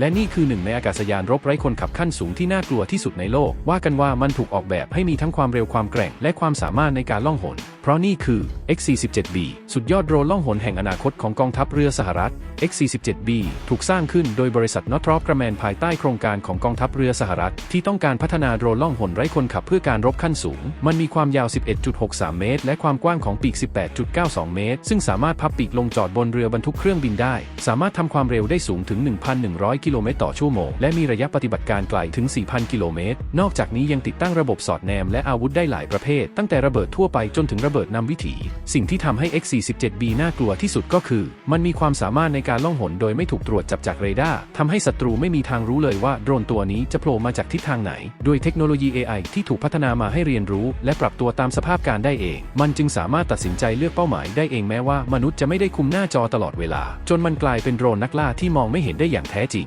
และนี่คือหนึ่งในอากาศยานรบไร้คนขับขั้นสูงที่น่ากลัวที่สุดในโลก ว่ากันว่ามันถูกออกแบบให้มีทั้งความเร็วความแกร่ง และความสามารถในการล่องหน เพราะนี่คือ X-47B สุดยอดโดรนล่องหนแห่งอนาคตของกองทัพเรือสหรัฐ X-47B ถูกสร้างขึ้นโดยบริษัท Northrop Grumman ภายใต้โครงการของกองทัพเรือสหรัฐ ที่ต้องการพัฒนาโดรนล่องหนไร้คนขับเพื่อการรบขั้นสูง มันมีความยาว 11.63 เมตร และความกว้างของปีก 18.92 เมตร ซึ่งสามารถพับปีกลงจอดบนเรือบรรทุกเครื่องบินได้ สามารถทำความเร็วได้สูงถึง 1,100 กิโลเมตรต่อชั่วโมง และมีระยะปฏิบัติการไกลถึง 4,000 กิโลเมตร นอกจากนี้ยังติดตั้งระบบสอดแนมและอาวุธได้หลายประเภท ตั้งแต่ระเบิดทั่วไปจนถึงระเบิดนำวิถี สิ่งที่ทำให้ X-47B น่ากลัวที่สุดก็คือ มันมีความสามารถในการล่องหนโดยไม่ถูกตรวจจับจากเรดาร์ทำให้ศัตรูไม่มีทางรู้เลยว่าโดรนตัวนี้จะโผล่มาจากทิศทางไหน ด้วยเทคโนโลยี AI ที่ถูกพัฒนามาให้เรียนรู้ และปรับตัวตามสภาพการได้เอง มันจึงสามารถตัดสินใจเลือกเป้าหมายได้เองแม้ว่ามนุษย์จะไม่ได้คุมหน้าจอตลอดเวลา จนมันกลายเป็นโดรนนักล่าที่มองไม่เห็นได้อย่างแท้จริง